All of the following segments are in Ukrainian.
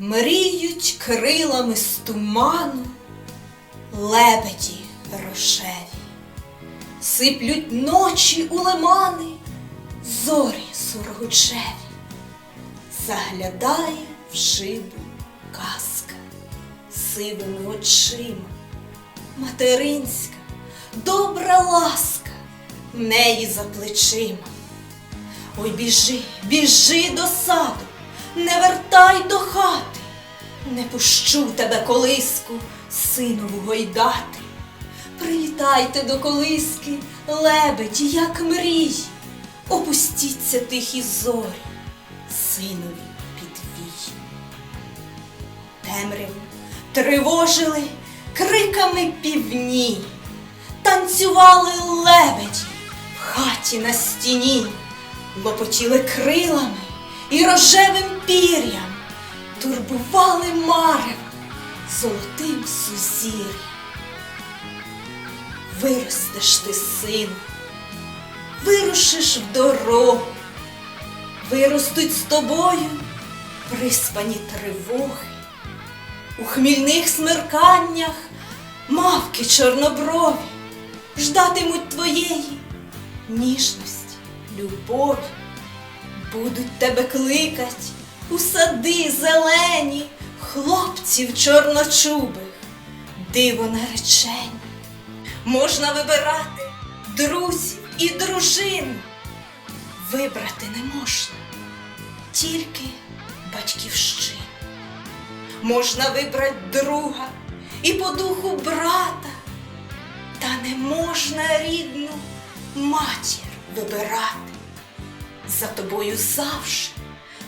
Мріють крилами з туману лебеді рожеві, сиплють ночі у лимани, зорі сургучеві, заглядає в шибу казка сивими очима, материнська, добра ласка в неї за плечима. Ой, біжи, біжи до саду, не вертай до хати, не пущу тебе колиску, синову гойдати. Прилітайте до колиски, лебеді, як мрій, опустіться тихі зорі, синові підвій. Темряву тривожили криками півні, танцювали лебеді в хаті на стіні, лопотіли крилами і рожевим пір'ям, турбували марем золотим сузір'ям. Виростеш ти, сину, вирушиш в дорогу, виростуть з тобою приспані тривоги. У хмільних смерканнях мавки чорноброві ждатимуть твоєї ніжності, любові, будуть тебе кликать у сади зелені, хлопців чорночубих, диво наречені. Можна вибирати друзів і дружину. Вибрати не можна, тільки батьківщину. Можна вибрати друга і по духу брата, та не можна рідну матір вибирати. За тобою завжди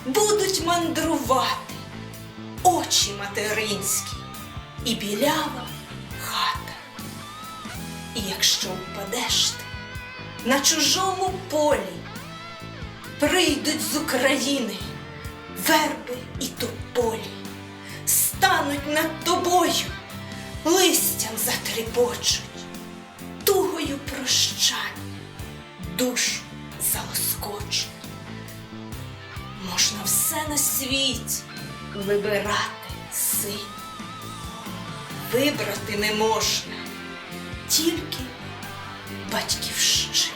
будуть мандрувати очі материнські і білява хата. І якщо впадеш ти на чужому полі, прийдуть з України верби і тополі, стануть над тобою, листям затріпочуть, тугою прощань, душу Можна все на світі вибирати син. Вибрати не можна тільки батьківщину.